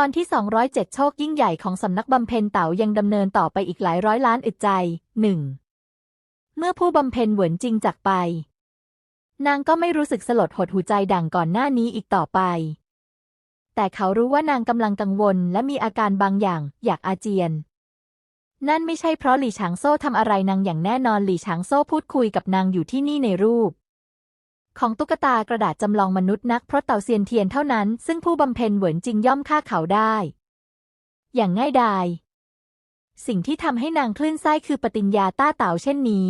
ตอนที่ 207 โชคยิ่งใหญ่ของสำนักบำเพ็ญเต๋ายังดำเนินต่อไปอีกหลายร้อยล้านอึดใจหนึ่งเมื่อผู้บำเพ็ญเหวินจริงจากไป นางก็ไม่รู้สึกสลดหดหูใจดังก่อนหน้านี้อีกต่อไป แต่เขารู้ว่านางกำลังกังวลและมีอาการบางอย่างอยากอาเจียน นั่นไม่ใช่เพราะหลี่ฉางโซ่ทำอะไรนางอย่างแน่นอนหลี่ฉางโซ่พูดคุยกับนางอยู่ที่นี่ในรูป ของตุ๊กตากระดาษจำลองมนุษย์นักเพราะเต่าเซียนเทียนเท่านั้น ซึ่งผู้บำเพ็ญเหวินจริงย่อมฆ่าเขาได้ อย่างง่ายดายสิ่งที่ทำให้นางคลื่นไส้คือปฏิญญาต้าเต่าเช่นนี้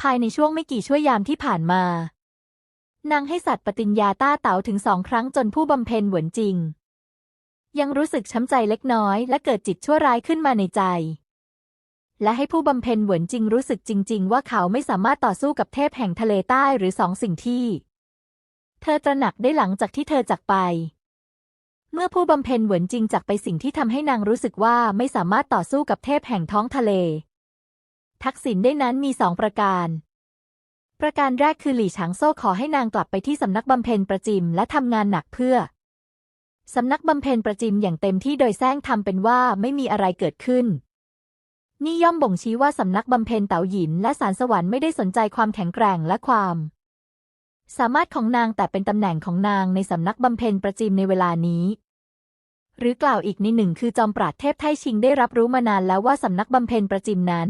ภายในช่วงไม่กี่ชั่วยามที่ผ่านมา นางให้สัตว์ปฏิญญาต้าเต่าถึงสองครั้งจนผู้บำเพ็ญเหวินจริง ยังรู้สึกช้ำใจเล็กน้อยและเกิดจิตชั่วร้ายขึ้นมาในใจ และให้ผู้บำเพ็ญเหวินจริงรู้สึกจริง ๆ ว่าเขาไม่สามารถต่อสู้กับเทพแห่งทะเลใต้หรือสองสิ่งที่ เธอตระหนักได้หลังจากที่เธอจากไป เมื่อผู้บำเพ็ญเหวินจริงจากไปสิ่งที่ทำให้นางรู้สึกว่าไม่สามารถต่อสู้กับเทพแห่งท้องทะเล ทักษิณได้นั้นมีสองประการ ประการแรกคือหลี่ฉางโซ่ขอให้นางกลับไปที่สำนักบำเพ็ญประจิมและทำงานหนักเพื่อสำนักบำเพ็ญประจิมอย่างเต็มที่โดยแซงทำเป็นว่าไม่มีอะไรเกิดขึ้น นี่ย่อมบ่งชี้ว่าสำนักบำเพ็ญเต๋าหยินและสารสวรรค์ไม่ได้สนใจความแข็งแกร่งและความ สามารถของนางแต่เป็นตำแหน่งของนางในสำนักบำเพ็ญประจิมในเวลานี้ หรือกล่าวอีกในหนึ่งคือจอมปราดเทพไทชิงได้รับรู้มานานแล้วว่าสำนักบำเพ็ญประจิมนั้น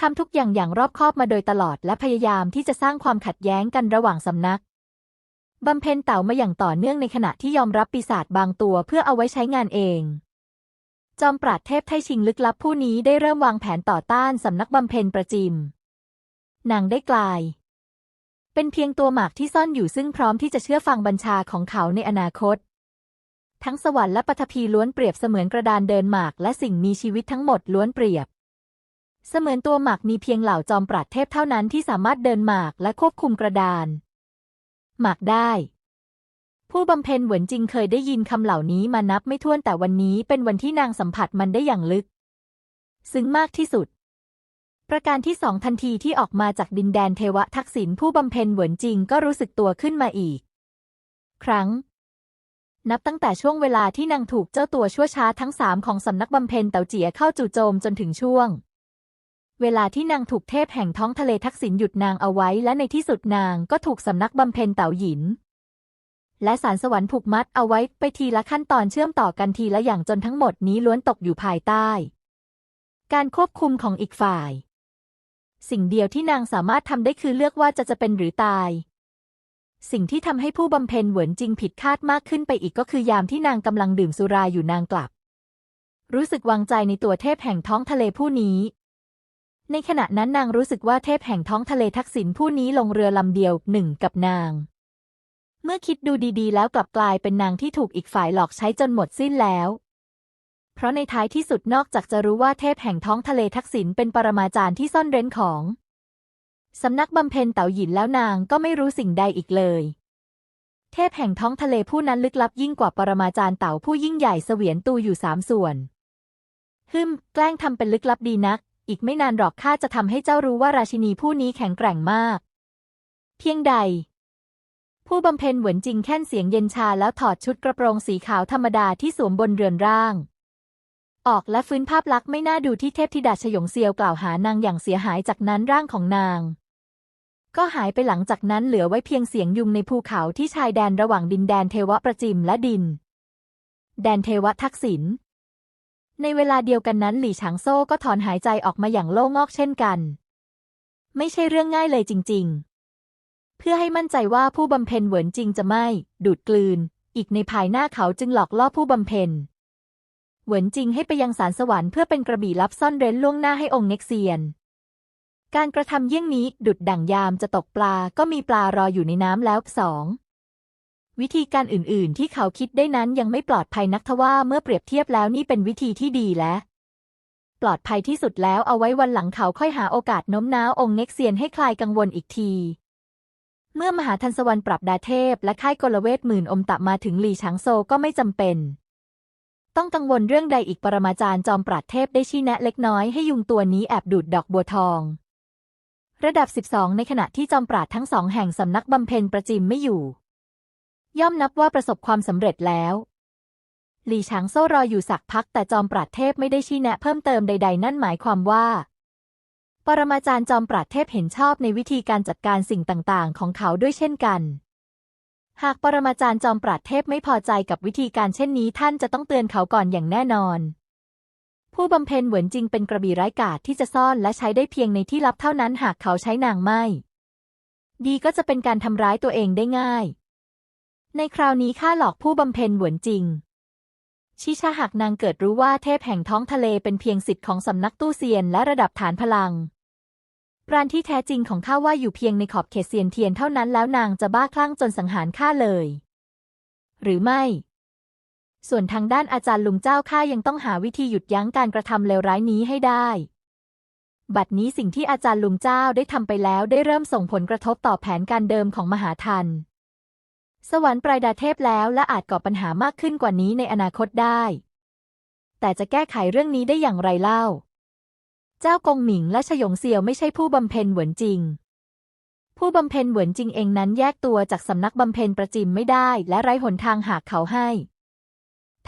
ทำทุกอย่างอย่างรอบคอบมาโดยตลอดและพยายามที่จะสร้างความขัดแย้งกันระหว่างสำนักบำเพ็ญเต่ามาอย่างต่อเนื่องในขณะที่ยอมรับปีศาจบางตัวเพื่อเอาไว้ใช้งานเอง จอมปราดเทพไทชิงลึกลับผู้นี้ได้เริ่มวางแผนต่อต้านสำนักบำเพ็ญประจิม นางได้กลาย เป็นเพียงตัวหมากที่ซ่อนอยู่ซึ่งพร้อมที่จะเชื่อฟังบัญชาของเขาในอนาคต ทั้งสวรรค์และปฐพีล้วนเปรียบเสมือนกระดานเดินหมากและสิ่งมีชีวิตทั้งหมดล้วนเปรียบ เสมือนตัวหมากมีเพียงเหล่าจอมปราดเทพเท่านั้นที่สามารถเดินหมากและควบคุมกระดาน หมากได้ ผู้บำเพ็ญเหวินจริงเคยได้ยินคำเหล่านี้มานับไม่ถ้วนแต่วันนี้เป็นวันที่นางสัมผัสมันได้อย่างลึก ซึ้งมากที่สุด ประการที่สองทันทีที่ออกมาจากดินแดนเทวทักษิณผู้บำเพ็ญเหวินจริงก็รู้สึกตัวขึ้นมาอีก ครั้ง นับตั้งแต่ช่วงเวลาที่นางถูกเจ้าตัวชั่วช้าทั้งสามของสำนักบำเพ็ญเต่าเจี๋ยเข้าจู่โจมจนถึงช่วงเวลาที่นางถูกเทพแห่งท้องทะเลทักษิณหยุดนางเอาไว้และในที่สุดนางก็ถูกสำนักบำเพ็ญเต่าหยิน และสารสวรรค์ผูกมัดเอาไว้ไปทีละขั้นตอนเชื่อมต่อกันทีละอย่างจนทั้งหมดนี้ล้วนตกอยู่ภายใต้ การควบคุมของอีกฝ่าย สิ่งเดียวที่นางสามารถทำได้คือเลือกว่าจะจะเป็นหรือตาย สิ่งที่ทำให้ผู้บำเพ็ญเหวินจริงผิดคาดมากขึ้นไปอีกก็คือยามที่นางกำลังดื่มสุราอยู่นางกลับ รู้สึกวางใจในตัวเทพแห่งท้องทะเลผู้นี้ในขณะนั้นนางรู้สึกว่าเทพแห่งท้องทะเลทักษิณผู้นี้ลงเรือลำเดียวหนึ่งกับนาง เมื่อคิดดูดีๆ แล้วกลับกลายเป็นนางที่ถูกอีกฝ่ายหลอกใช้จนหมดสิ้นแล้ว เพราะในท้ายที่สุดนอกจากจะรู้ว่าเทพแห่งท้องทะเลทักษิณเป็นปรมาจารย์ที่ซ่อนเร้นของสำนักบำเพ็ญเต่าหยินแล้วนางก็ไม่รู้สิ่งใดอีกเลย เทพแห่งท้องทะเลผู้นั้นลึกลับยิ่งกว่าปรมาจารย์เต่าผู้ยิ่งใหญ่เสวียนตูอยู่สามส่วน ฮึมแกล้งทำเป็นลึกลับดีนัก อีกไม่นานหรอกข้าจะทำให้เจ้ารู้ว่าราชินีผู้นี้แข็งแกร่งมาก เพียงใด ผู้บำเพ็ญเหวินจริงแค่นเสียงเย็นชาแล้วถอดชุดกระโปรงสีขาวธรรมดาที่สวมบนเรือนร่าง ออกและฟื้นภาพลักษณ์ไม่น่าดูที่เทพธิดาชยงเซียวกล่าวหานางอย่างเสียหายจากนั้นร่างของนาง ก็หายไปหลังจากนั้นเหลือไว้เพียงเสียงยุงในภูเขาที่ชายแดนระหว่างดินแดนเทวประจิมและดิน แดนเทวทักษิณในเวลาเดียวกันนั้นหลี่ฉางโซ่ก็ถอนหายใจออกมาอย่างโล่งอกเช่นกัน ไม่ใช่เรื่องง่ายเลยจริง ๆ เพื่อให้มั่นใจว่าผู้บำเพ็ญเหวินจริงจะไม่ ดูดกลืน อีกในภายหน้าเขาจึงหลอกล่อผู้บำเพ็ญเหวินจริงให้ไปยังสารสวรรค์เพื่อเป็นกระบี่ลับซ่อนเร้นล่วงหน้าให้องค์เน็กเซียน การกระทำเยี่ยงนี้ดุดดั่งยามจะตกปลาก็มีปลารออยู่ในน้ำแล้วสองวิธีการอื่น ๆ ที่เขาคิดได้นั้นยังไม่ปลอดภัยนักทว่าเมื่อเปรียบเทียบแล้วนี่เป็นวิธีที่ดีและ ปลอดภัยที่สุดแล้วเอาไว้วันหลังเขาค่อยหาโอกาสโน้มน้าวองค์เน็กเซียนให้คลายกังวลอีกที เมื่อมหาทันสวรรค์ปรับดาเทพ และค่ายกลเวทหมื่นอมตะมาถึงหลีฉางโซก็ไม่จำเป็น ต้องกังวลเรื่องใดอีกปรมาจารย์จอมปราดเทพได้ชี้แนะเล็กน้อยให้ยุงตัวนี้แอบดูดดอกบัวทอง ระดับ 12 ในขณะที่จอมปราดทั้งสองแห่งสำนักบำเพ็ญประจิมไม่อยู่ ย่อมนับว่าประสบความสำเร็จแล้วหลี่ฉางโซ่รออยู่สักพักแต่จอมปราดเทพไม่ได้ชี้แนะเพิ่มเติมใด ๆ นั่นหมายความว่า ปรมาจารย์จอมปราดเทพเห็นชอบในวิธีการจัดการสิ่งต่าง ๆ ของเขาด้วยเช่นกัน หากปรมาจารย์จอมปราดเทพไม่พอใจกับวิธีการเช่นนี้ท่านจะต้องเตือนเขาก่อนอย่างแน่นอน ผู้บำเพ็ญเหมือนจริงเป็นกระบี่ไร้กาจที่จะซ่อนและใช้ได้เพียงในที่ลับเท่านั้นหากเขาใช้นางไม่ ดีก็จะเป็นการทำร้ายตัวเองได้ง่าย ในคราวนี้ข้าหลอกผู้บำเพ็ญเหมือนจริง ชิชาหากนางเกิดรู้ว่าเทพแห่งท้องทะเลเป็นเพียงสิทธิ์ของสำนักตู้เซียนและระดับฐานพลังปราณที่แท้จริงของข้าว่าอยู่เพียงในขอบเขตเซียนเทียนเท่านั้นแล้วนางจะบ้าคลั่งจนสังหารข้าเลย หรือไม่ ส่วนทางด้านอาจารย์ลุงเจ้าข้ายังต้องหาวิธีหยุดยั้งการกระทำเลวร้ายนี้ให้ได้ บัดนี้สิ่งที่อาจารย์ลุงเจ้าได้ทำไปแล้วได้เริ่มส่งผลกระทบต่อแผนการเดิมของมหาทัน สวรรค์ปลายดาเทพแล้วและอาจก่อปัญหามากขึ้นกว่านี้ในอนาคตได้ แต่จะแก้ไขเรื่องนี้ได้อย่างไรเล่า เจ้ากงหมิงและชยงเซียวไม่ใช่ผู้บำเพ็ญเหวินจริง ผู้บำเพ็ญเหวินจริงเองนั้นแยกตัวจากสำนักบำเพ็ญประจิมไม่ได้ และไร้หนทางหากเขาให้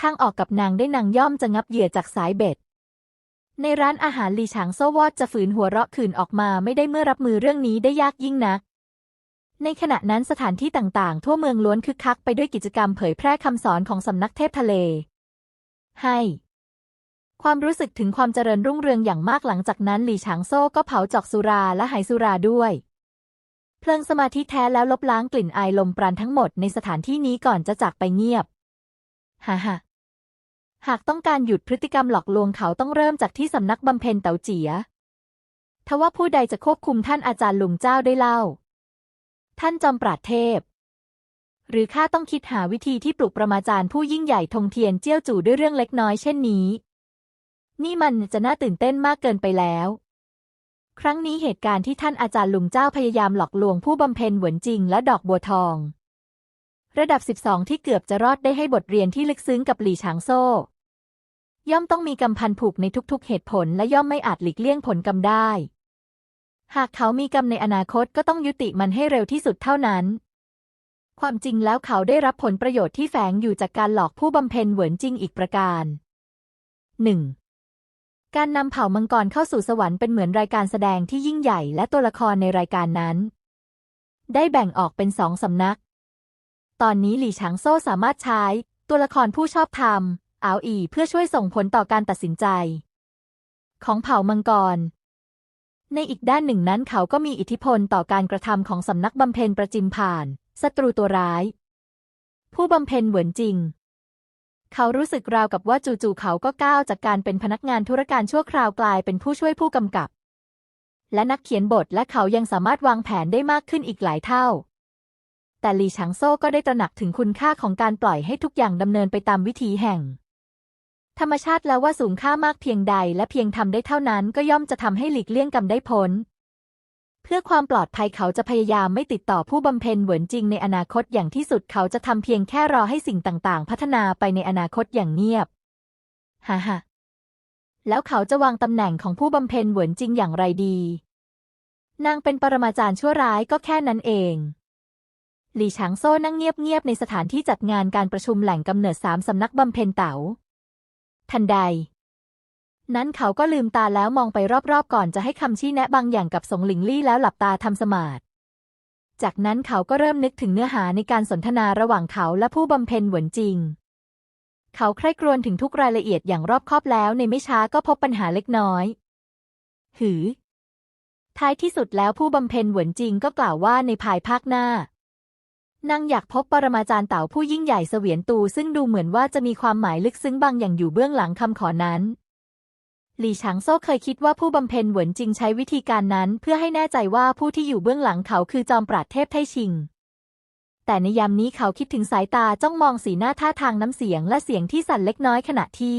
ทางออกกับนางได้นางย่อมจะงับเหยื่อจากสายเบ็ด ในร้านอาหารลีฉางโซวอดจะฝืนหัวเราะขืนออกมาไม่ได้เมื่อรับมือเรื่องนี้ได้ยากยิ่งนัก ในขณะนั้นสถานที่ต่างๆ ทั่วเมืองล้วนคึกคักไปด้วยกิจกรรมเผยแพร่คำสอนของสำนักเทพทะเล ให้ ความรู้สึกถึงความเจริญรุ่งเรืองอย่างมากหลังจากนั้นหลี่ฉางโซ่ก็เผาจอกสุราและหายสุราด้วย เพลิงสมาธิแท้แล้วลบล้างกลิ่นอายลมปราณทั้งหมดในสถานที่นี้ก่อนจะจากไปเงียบฮ่าฮ่าหากต้องการหยุดพฤติกรรมหลอกลวงเขาต้องเริ่มจากที่สำนักบำเพ็ญเต๋าเจียทว่าผู้ใดจะควบคุมท่านอาจารย์ลุงเจ้าได้เล่า ท่านจอมปราดเทพ หรือข้าต้องคิดหาวิธีที่ปลุกประมาจารย์ผู้ยิ่งใหญ่ทงเทียนเจี้ยวจู่ด้วยเรื่องเล็กน้อยเช่นนี้ นี่มันจะน่าตื่นเต้นมากเกินไปแล้ว ครั้งนี้เหตุการณ์ที่ท่านอาจารย์ลุงเจ้าพยายามหลอกลวงผู้บำเพ็ญหวนจริงและดอกบัวทอง ระดับ 12 ที่เกือบจะรอดได้ให้บทเรียนที่ลึกซึ้งกับหลี่ฉางโซ่ย่อมต้องมีกำพันผูกในทุกๆ เหตุผลและย่อมไม่อาจหลีกเลี่ยงผลกรรมได้ หากเขามีกรรมในอนาคตก็ต้องยุติมันให้เร็วที่สุดเท่านั้น ความจริงแล้วเขาได้รับผลประโยชน์ที่แฝงอยู่จากการหลอกผู้บำเพ็ญเหวินจริงอีกประการ 1. การนำเผ่ามังกรเข้าสู่สวรรค์เป็นเหมือนรายการแสดงที่ยิ่งใหญ่และตัวละครในรายการนั้น ได้แบ่งออกเป็นสองสำนัก ตอนนี้หลี่ฉางโซ่สามารถใช้ ตัวละครผู้ชอบธรรมอาวอีเพื่อช่วยส่งผลต่อการตัดสินใจ ของเผ่ามังกร ในอีกด้านหนึ่งนั้นเขาก็มีอิทธิพลต่อการกระทำของสำนักบำเพ็ญประจิมผ่านศัตรูตัวร้าย ผู้บำเพ็ญเหมือนจริง เขารู้สึกราวกับว่าจู่ๆเขาก็ก้าวจากการเป็นพนักงานธุรการชั่วคราวกลายเป็นผู้ช่วยผู้กำกับ และนักเขียนบทและเขายังสามารถวางแผนได้มากขึ้นอีกหลายเท่า แต่หลีฉางโซ่ก็ได้ตระหนักถึงคุณค่าของการปล่อยให้ทุกอย่างดำเนินไปตามวิถีแห่ง ธรรมชาติแล้วว่าสูงค่ามากเพียงใดและเพียงทำได้เท่านั้นก็ย่อมจะทำให้หลีกเลี่ยงกรรมได้พ้นเพื่อความปลอดภัยเขาจะพยายามไม่ติดต่อผู้บำเพ็ญเหวินจริงในอนาคตอย่างที่สุดเขาจะทำเพียงแค่รอให้สิ่งต่างๆ พัฒนาไปในอนาคตอย่างเงียบฮ่าฮแล้วเขาจะวางตำแหน่งของผู้บำเพ็ญเหวินจริงอย่างไรดี นางเป็นปรมาจารย์ชั่วร้ายก็แค่นั้นเอง หลี่ฉางโซ่นั่งเงียบๆในสถานที่จัดงานการประชุมแหล่งกำเนิดสามสำนักบำเพ็ญเต๋า ทันใด นั้นเขาก็ลืมตาแล้วมองไปรอบๆก่อนจะให้คำชี้แนะบางอย่างกับสงหลิงลี่แล้วหลับตาทำสมาธิจากนั้นเขาก็เริ่มนึกถึงเนื้อหาในการสนทนาระหว่างเขาและผู้บำเพ็ญหวนจริง เขาใคร่ครวญถึงทุกรายละเอียดอย่างรอบคอบแล้วในไม่ช้าก็พบปัญหาเล็กน้อย หือ ท้ายที่สุดแล้วผู้บำเพ็ญหวนจริงก็กล่าวว่าในภายภาคหน้า นางอยากพบปรมาจารย์เต่าผู้ยิ่งใหญ่เสวียนตูซึ่งดูเหมือนว่าจะมีความหมายลึกซึ้งบางอย่างอยู่เบื้องหลังคำขอนั้น หลี่ฉางโซ่เคยคิดว่าผู้บำเพ็ญเหวินจริงใช้วิธีการนั้น เพื่อให้แน่ใจว่าผู้ที่อยู่เบื้องหลังเขาคือจอมปราดเทพไทชิง แต่ในยามนี้เขาคิดถึงสายตาจ้องมองสีหน้าท่าทางน้ำเสียงและเสียงที่สั่นเล็กน้อยขณะที่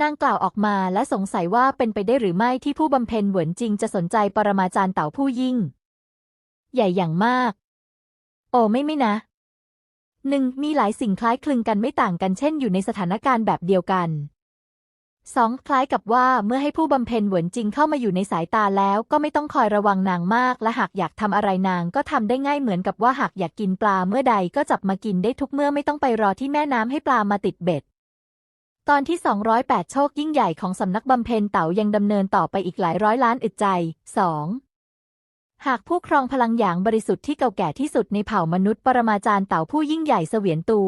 นางกล่าวออกมาและสงสัยว่าเป็นไปได้หรือไม่ที่ผู้บำเพ็ญเหวินจริงจะสนใจปรมาจารย์เต่าผู้ยิ่ง ใหญ่อย่างมาก โอ้ไม่ไม่นะหนึ่งมีหลายสิ่งคล้ายคลึงกันไม่ต่างกันเช่นอยู่ในสถานการณ์แบบเดียวกันสองคล้ายกับว่าเมื่อให้ผู้บำเพ็ญเหวินจริงเข้ามาอยู่ในสายตาแล้วก็ไม่ต้องคอยระวังนางมาก และหากอยากทำอะไรนางก็ทำได้ง่ายเหมือนกับว่าหากอยากกินปลาเมื่อใดก็จับมากินได้ทุกเมื่อไม่ต้องไปรอที่แม่น้ำให้ปลามาติดเบ็ด ตอนที่ 208 โชคยิ่งใหญ่ของสำนักบำเพ็ญเต๋ายังดำเนินต่อไปอีกหลายร้อยล้านอึดใจ 2. หากผู้ครองพลังหยางบริสุทธิ์ที่เก่าแก่ที่สุดในเผ่ามนุษย์ปรมาจารย์เต๋าผู้ยิ่งใหญ่เสวียนตู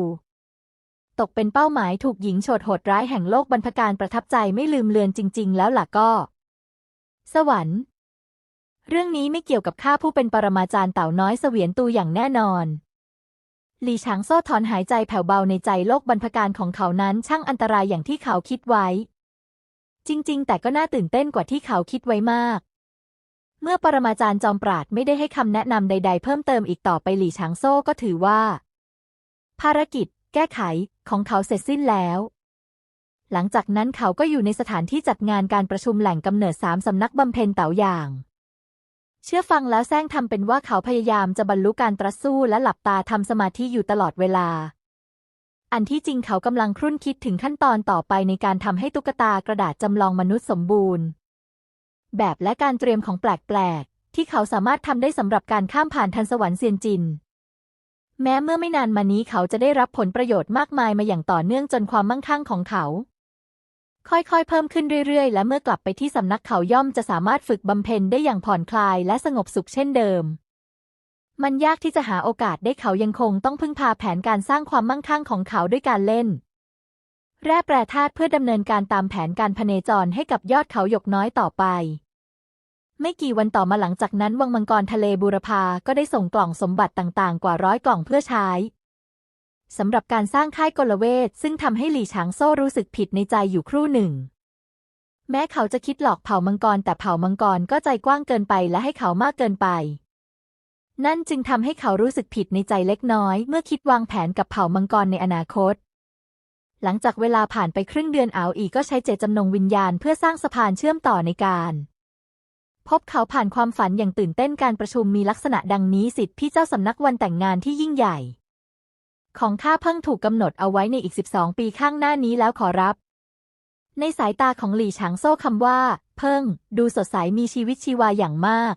ตกเป็นเป้าหมายถูกหญิงโฉดโหดร้ายแห่งโลกบรรพการประทับใจไม่ลืมเลือนจริง ๆ แล้วล่ะก็ สวรรค์ เรื่องนี้ไม่เกี่ยวกับข้าผู้เป็นปรมาจารย์เต่าน้อยเสวียนตูอย่างแน่นอนหลี่ฉางโซ่ถอนหายใจแผ่วเบาในใจโลกบรรพการของเขานั้นช่างอันตรายอย่างที่เขาคิดไว้ จริง ๆ แต่ก็น่าตื่นเต้นกว่าที่เขาคิดไว้มาก เมื่อปรมาจารย์จอมปราดไม่ได้ให้คำแนะนำใด ๆ เพิ่มเติมอีกต่อไปหลี่ฉางโซ่ก็ถือว่า ภารกิจ แก้ไขของเขาเสร็จสิ้นแล้ว หลังจากนั้นเขาก็อยู่ในสถานที่จัดงานการประชุมแหล่งกำเนิดสามสำนักบำเพ็ญเต๋าอย่าง เชื่อฟังแล้วแซงทำเป็นว่าเขาพยายามจะบรรลุการตรัสสู้และหลับตาทำสมาธิอยู่ตลอดเวลา อันที่จริงเขากำลังครุ่นคิดถึงขั้นตอนต่อไปในการทำให้ตุ๊กตากระดาษจำลองมนุษย์สมบูรณ์ แบบและการเตรียมของแปลก ๆ ที่เขาสามารถทำได้สำหรับการข้ามผ่านทันสวรรค์เซียนจิน แม้เมื่อไม่นานมานี้เขาจะได้รับผลประโยชน์มากมายมาอย่างต่อเนื่องจนความมั่งคั่งของเขา ค่อยๆ เพิ่มขึ้นเรื่อยๆ และเมื่อกลับไปที่สำนักเขาย่อมจะสามารถฝึกบำเพ็ญได้อย่างผ่อนคลายและสงบสุขเช่นเดิม มันยากที่จะหาโอกาสได้เขายังคงต้องพึ่งพาแผนการสร้างความมั่งคั่งของเขาด้วยการเล่น แร่แปรธาตุเพื่อดำเนินการตามแผนการพเนจรให้กับยอดเขาหยกน้อยต่อไป ไม่กี่วันต่อมาหลังจากนั้น วังมังกรทะเลบูรพาก็ได้ส่งกล่องสมบัติต่างๆ กว่าร้อยกล่องเพื่อใช้สำหรับการสร้างค่ายกลเวทซึ่งทำให้หลี่ฉางโซ่รู้สึกผิดในใจอยู่ครู่หนึ่ง แม้เขาจะคิดหลอกเผ่ามังกรแต่เผ่ามังกรก็ใจกว้างเกินไปและให้เขามากเกินไป นั่นจึงทำให้เขารู้สึกผิดในใจเล็กน้อย เมื่อคิดวางแผนกับเผ่ามังกรในอนาคต หลังจากเวลาผ่านไปครึ่งเดือนอาอีก็ใช้เจตจำนงวิญญาณเพื่อสร้างสะพานเชื่อมต่อในการ พบเขาผ่านความฝันอย่างตื่นเต้นการประชุมมีลักษณะดังนี้สิทธิพี่เจ้าสำนักวันแต่งงานที่ยิ่งใหญ่ ของข้าเพิ่งถูกกำหนดเอาไว้ในอีก 12 ปีข้างหน้านี้แล้วขอรับ ในสายตาของหลี่ฉางโซ่คำว่า เพิ่ง ดูสดใสมีชีวิตชีวาอย่างมาก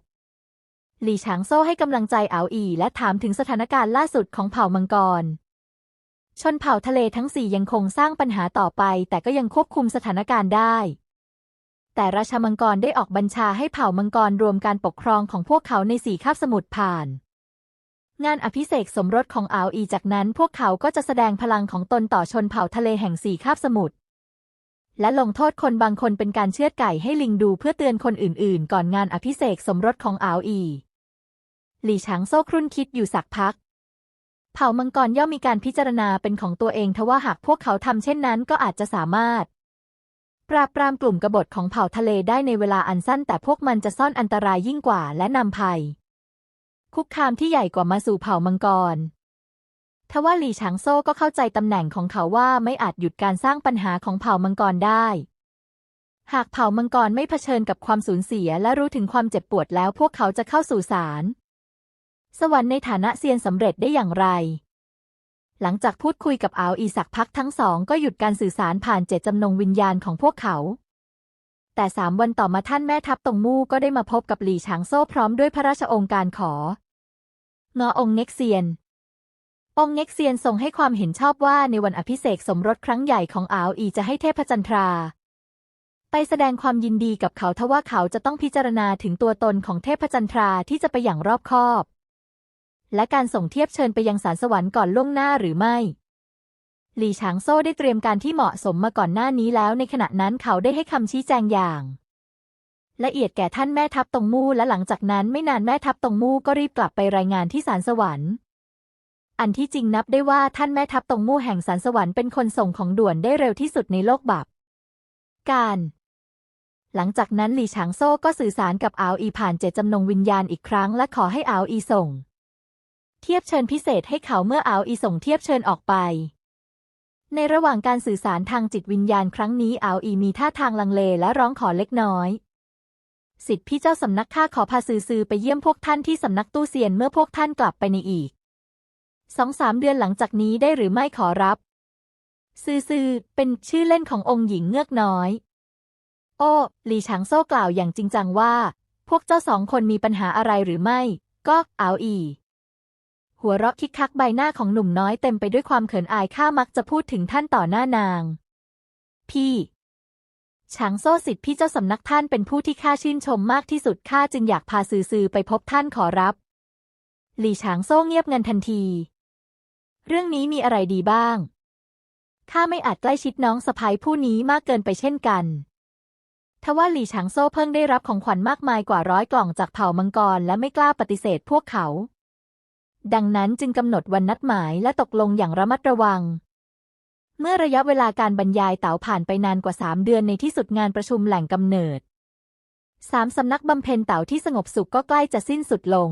หลี่ฉางโซ่ให้กำลังใจเอาอีและถามถึงสถานการณ์ล่าสุดของเผ่ามังกร ชนเผ่าทะเลทั้งสี่ยังคงสร้างปัญหาต่อไป แต่ก็ยังควบคุมสถานการณ์ได้ แต่ราชามังกรได้ออกบัญชาให้เผ่ามังกรรวมการปกครองของพวกเขาในสี่คาบสมุทรผ่าน งานอภิเษกสมรสของอาวอีจากนั้นพวกเขาก็จะแสดงพลังของตนต่อชนเผ่าทะเลแห่งสี่คาบสมุทรและลงโทษคนบางคนเป็นการเชือดไก่ให้ลิงดูเพื่อเตือนคนอื่น ๆ ก่อนงานอภิเษกสมรสของอาวอี หลี่ฉางโซ่ครุ่นคิดอยู่สักพัก เผ่ามังกรย่อมมีการพิจารณาเป็นของตัวเองทว่าหากพวกเขาทำเช่นนั้นก็อาจจะสามารถ ปราบปรามกลุ่มกบฏของเผ่าทะเลได้ในเวลาอันสั้น แต่พวกมันจะซ่อนอันตรายยิ่งกว่าและนำภัย คุกคามที่ใหญ่กว่ามาสู่เผ่ามังกรทว่าหลี่ฉางโซ่ก็เข้าใจตำแหน่งของเขาว่าไม่อาจหยุดการสร้างปัญหาของเผ่ามังกรได้ หากเผ่ามังกรไม่เผชิญกับความสูญเสียและรู้ถึงความเจ็บปวดแล้วพวกเขาจะเข้าสู่ศาล สวรรค์ในฐานะเซียนสำเร็จได้อย่างไร หลังจากพูดคุยกับอาวอีสักพักทั้งสองก็หยุดการสื่อสารผ่านเจตจำนงวิญญาณของพวกเขา แต่สามวันต่อมาท่านแม่ทัพตงมู่ก็ได้มาพบกับหลี่ฉางโซ่พร้อมด้วยพระราชองค์การของอองค์เน็กเซียน องค์เน็กเซียนทรงให้ความเห็นชอบว่าในวันอภิเษกสมรสครั้งใหญ่ของอาวอีจะให้เทพจันทราไปแสดงความยินดีกับเขาทว่าเขาจะต้องพิจารณาถึงตัวตนของเทพจันทราที่จะไปอย่างรอบคอบ และการส่งเทียบเชิญไปยังสารสวรรค์ก่อนล่วงหน้าหรือไม่หลี่ฉางโซ่ได้เตรียมการที่เหมาะสมมาก่อนหน้านี้แล้ว ในขณะนั้นเขาได้ให้คำชี้แจงอย่าง ละเอียดแก่ท่านแม่ทัพตงมู่และหลังจากนั้นไม่นานแม่ทัพตงมู่ก็รีบกลับไปรายงานที่ศาลสวรรค์ อันที่จริงนับได้ว่าท่านแม่ทัพตงมู่แห่งศาลสวรรค์เป็นคนส่งของด่วนได้เร็วที่สุดในโลกบับการ หลังจากนั้นหลี่ฉางโซ่ก็สื่อสารกับอาวอีผ่านเจตจำนงวิญญาณอีกครั้งและขอให้อาวอีส่ง เทียบเชิญพิเศษให้เขาเมื่ออาอีส่งเทียบเชิญออกไป ในระหว่างการสื่อสารทางจิตวิญญาณครั้งนี้อาอีมีท่าทางลังเลและร้องขอเล็กน้อย สิทธิพี่เจ้าสำนักข้าขอพาซือซือไปเยี่ยมพวกท่านที่สำนักตู้เซียนเมื่อพวกท่านกลับไปในอีกสองสามเดือนหลังจากนี้ได้หรือไม่ขอรับ ซือซือเป็นชื่อเล่นขององค์หญิงเงือกน้อย โอ้หลีฉางโซ่กล่าวอย่างจริงจังว่า พวกเจ้าสองคนมีปัญหาอะไรหรือไม่ ก็เอาอี หัวเราะคิกคักใบหน้าของหนุ่มน้อยเต็มไปด้วยความเขินอายข้ามักจะพูดถึงท่านต่อหน้านาง พี่ฉางโซ่สิทธิ์พี่เจ้าสำนักท่านเป็นผู้ที่ข้าชื่นชมมากที่สุดข้าจึงอยากพาซือซือไปพบท่านขอรับ หลี่ฉางโซ่เงียบเงันทันที เรื่องนี้มีอะไรดีบ้างข้าไม่อาจใกล้ชิดน้องสะพ้ยผู้นี้มากเกินไปเช่นกันทว่าหลี่ฉางโซ่เพิ่งได้รับของขวัญมากมายกว่าร้อยกล่องจากเผ่ามังกรและไม่กล้าปฏิเสธพวกเขา ดังนั้นจึงกำหนดวันนัดหมายและตกลงอย่างระมัดระวัง เมื่อระยะเวลาการบรรยายเต๋าผ่านไปนานกว่าสามเดือนในที่สุดงานประชุมแหล่งกำเนิดสามสำนักบำเพ็ญเต๋าที่สงบสุขก็ใกล้จะสิ้นสุดลง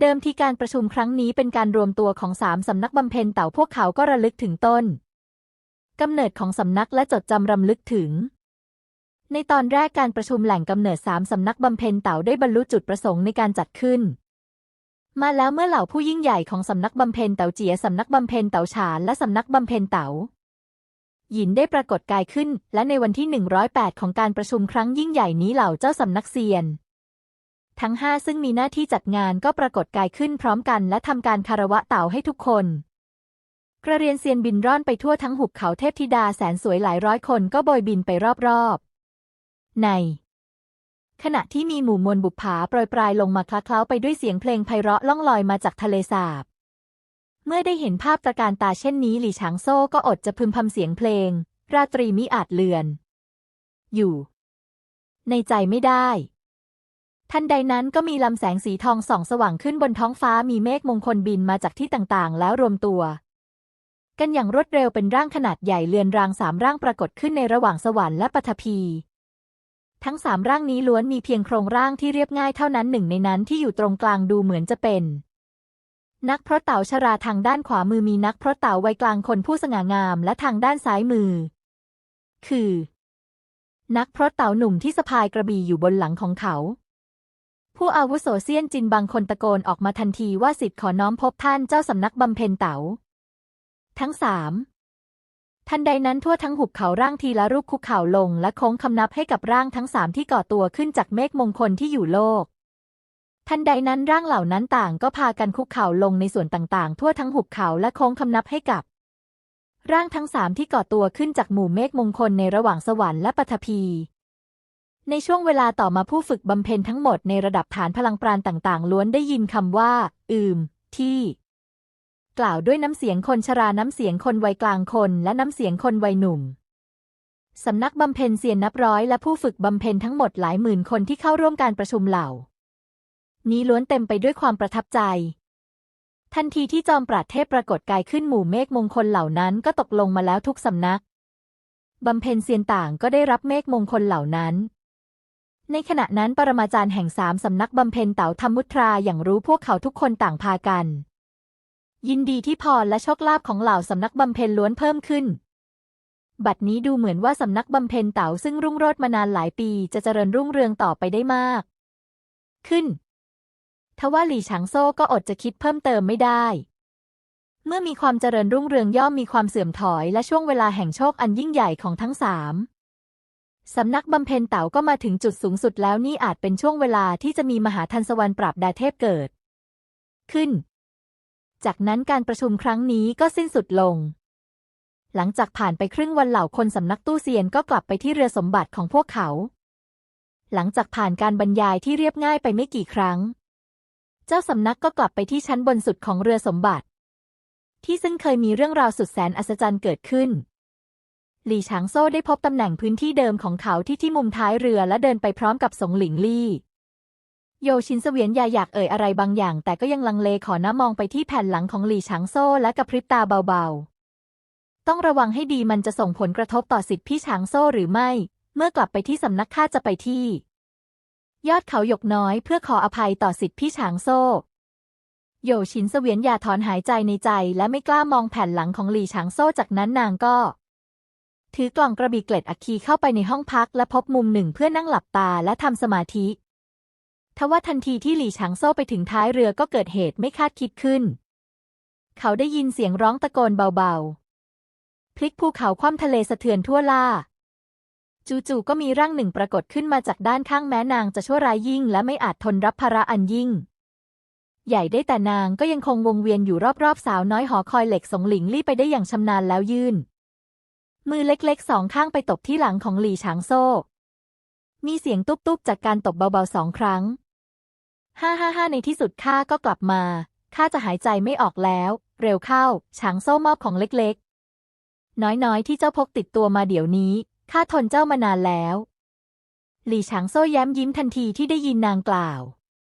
เดิมทีการประชุมครั้งนี้เป็นการรวมตัวของสามสำนักบำเพ็ญเต๋าพวกเขาก็ระลึกถึงต้นกำเนิดของสำนักและจดจำรำลึกถึง ในตอนแรกการประชุมแหล่งกำเนิดสามสำนักบำเพ็ญเต๋าได้บรรลุจุดประสงค์ในการจัดขึ้น มาแล้วเมื่อเหล่าผู้ยิ่งใหญ่ของสำนักบำเพ็ญเต๋าเจียสำนักบำเพ็ญเต๋าฉานและสำนักบำเพ็ญเต๋าหยินได้ปรากฏกายขึ้น และในวันที่ 108 ของการประชุมครั้งยิ่งใหญ่นี้เหล่าเจ้าสำนักเซียน ทั้งห้าซึ่งมีหน้าที่จัดงานก็ปรากฏกายขึ้นพร้อมกันและทำการคารวะเต่าให้ทุกคน กระเรียนเซียนบินร่อนไปทั่วทั้งหุบเขาเทพธิดาแสนสวยหลายร้อยคนก็โบยบินไปรอบๆ ใน ขณะที่มีหมู่มวลบุปผาโปรยปลายลงมาคล้าเคล้าไปด้วยเสียงเพลงไพเราะล่องลอยมาจากทะเลสาบ เมื่อได้เห็นภาพตระการตาเช่นนี้หลี่ฉางโซ่ก็อดจะพึมพำเสียงเพลง ราตรีมิอาจเลือน อยู่ ในใจไม่ได้ ทันใดนั้นก็มีลำแสงสีทองส่องสว่างขึ้นบนท้องฟ้ามีเมฆมงคลบินมาจากที่ต่างๆ แล้วรวมตัว กันอย่างรวดเร็วเป็นร่างขนาดใหญ่เลือนรางสามร่างปรากฏขึ้นในระหว่างสวรรค์และปฐพี ทั้งสามร่างนี้ล้วนมีเพียงโครงร่างที่เรียบง่ายเท่านั้นหนึ่งในนั้นที่อยู่ตรงกลางดูเหมือนจะเป็น นักพรตเต่าชราทางด้านขวามือมีนักพรตเต่าวัยกลางคนผู้สง่างามและทางด้านซ้ายมือ คือ นักพรตเต่าหนุ่มที่สะพายกระบี่อยู่บนหลังของเขา ผู้อาวุโสเซียนจินบางคนตะโกนออกมาทันทีว่าสิทธิ์ขอน้อมพบท่านเจ้าสำนักบำเพ็ญเต๋าทั้งสาม ทันใดนั้นทั่วทั้งหุบเขาร่างทีละรูปคุกเข่าลงและโค้งคำนับให้กับร่างทั้งสามที่ก่อตัวขึ้นจากเมฆมงคลที่อยู่โลก ทันใดนั้นร่างเหล่านั้นต่างก็พากันคุกเข่าลงในส่วนต่างๆ ทั่วทั้งหุบเขาและโค้งคำนับให้กับ ร่างทั้งสามที่ก่อตัวขึ้นจากหมู่เมฆมงคลในระหว่างสวรรค์และปฐพีในช่วงเวลาต่อมาผู้ฝึกบำเพ็ญทั้งหมดในระดับฐานพลังปราณต่างๆ ล้วนได้ยินคำว่า อืม ที่ กล่าวด้วยน้ำเสียงคนชราน้ำเสียงคนวัยกลางคนและน้ำเสียงคนวัยหนุ่มสำนักบำเพ็ญเซียนนับร้อยและผู้ฝึกบำเพ็ญทั้งหมดหลายหมื่นคนที่เข้าร่วมการประชุมเหล่า นี้ล้วนเต็มไปด้วยความประทับใจ ทันทีที่จอมปราดเทพปรากฏกายขึ้นหมู่เมฆมงคลเหล่านั้นก็ตกลงมาแล้วทุกสำนักบำเพ็ญเซียนต่างก็ได้รับเมฆมงคลเหล่านั้น ในขณะนั้นปรมาจารย์แห่งสามสำนักบำเพ็ญเต๋าธรรมุตราอย่างรู้พวกเขาทุกคนต่างพากัน ยินดีที่พรและโชคลาภของเหล่าสำนักบำเพ็ญล้วนเพิ่มขึ้น บัดนี้ดูเหมือนว่าสำนักบำเพ็ญเต๋าซึ่งรุ่งโรจน์มานานหลายปีจะเจริญรุ่งเรืองต่อไปได้มาก ขึ้น ทว่าหลี่ฉางโซ่ก็อดจะคิดเพิ่มเติมไม่ได้ เมื่อมีความเจริญรุ่งเรืองย่อมมีความเสื่อมถอยและช่วงเวลาแห่งโชคอันยิ่งใหญ่ของทั้งสามสำนักบำเพ็ญเต๋าก็มาถึงจุดสูงสุดแล้วนี่อาจเป็นช่วงเวลาที่จะมีมหาทันสวรรค์ปราบดาเทพเกิด ขึ้น จากนั้นการประชุมครั้งนี้ก็สิ้นสุดลง หลังจากผ่านไปครึ่งวันเหล่าคนสำนักตู้เซียนก็กลับไปที่เรือสมบัติของพวกเขา หลังจากผ่านการบรรยายที่เรียบง่ายไปไม่กี่ครั้ง เจ้าสำนักก็กลับไปที่ชั้นบนสุดของเรือสมบัติ ที่ซึ่งเคยมีเรื่องราวสุดแสนอัศจรรย์เกิดขึ้น หลี่ฉางโซ่ได้พบตำแหน่งพื้นที่เดิมของเขาที่ที่มุมท้ายเรือและเดินไปพร้อมกับสงหลิงลี่ โยชินเสวียนยาอยากเอ่ยอะไรบางอย่าง แต่ก็ยังลังเลขอหน้ามองไปที่แผ่นหลังของหลี่ฉางโซ่และกระพริบตาเบาๆ ต้องระวังให้ดีมันจะส่งผลกระทบต่อสิทธิพี่ฉางโซ่หรือไม่ เมื่อกลับไปที่สำนักข้าจะไปที่ ยอดเขาหยกน้อยเพื่อขออภัยต่อสิทธิพี่ฉางโซ่โยชินเสวียนยาถอนหายใจในใจและไม่กล้ามองแผ่นหลังของหลี่ฉางโซ่จากนั้นนางก็ ถือกล่องกระบี่เกล็ดอัคคีเข้าไปในห้องพักและพบมุมหนึ่งเพื่อนั่งหลับตาและทำสมาธิ ทว่าทันทีที่หลี่ฉางโซ่ไปถึงท้ายเรือก็เกิดเหตุไม่คาดคิดขึ้น เขาได้ยินเสียงร้องตะโกนเบาๆ พลิกภูเขาคว่ำทะเลสะเทือนทั่วล่า จู่ๆก็มีร่างหนึ่งปรากฏขึ้นมาจากด้านข้างแม้นางจะชั่วร้ายยิ่ง และไม่อาจทนรับภาระอันยิ่ง ใหญ่ได้แต่นางก็ยังคงวงเวียนอยู่รอบๆ สาวน้อยหอคอยเหล็กสงหลิงลี่ไปได้อย่างชำนาญแล้วยื่น มือเล็กๆสองข้างไปตบที่หลังของหลี่ฉางโซ่ มีเสียงตุ๊บๆจากการตบเบาๆสองครั้ง ฮ่าฮ่าฮ่าในที่สุดข้าก็กลับมา ข้าจะหายใจไม่ออกแล้ว เร็วเข้า ช้างโซ่มอบของเล็กๆ น้อยๆ ที่เจ้าพกติดตัวมาเดี๋ยวนี้ ข้าทนเจ้ามานานแล้ว หลี่ฉางโซ่แย้มยิ้มทันทีที่ได้ยินนางกล่าว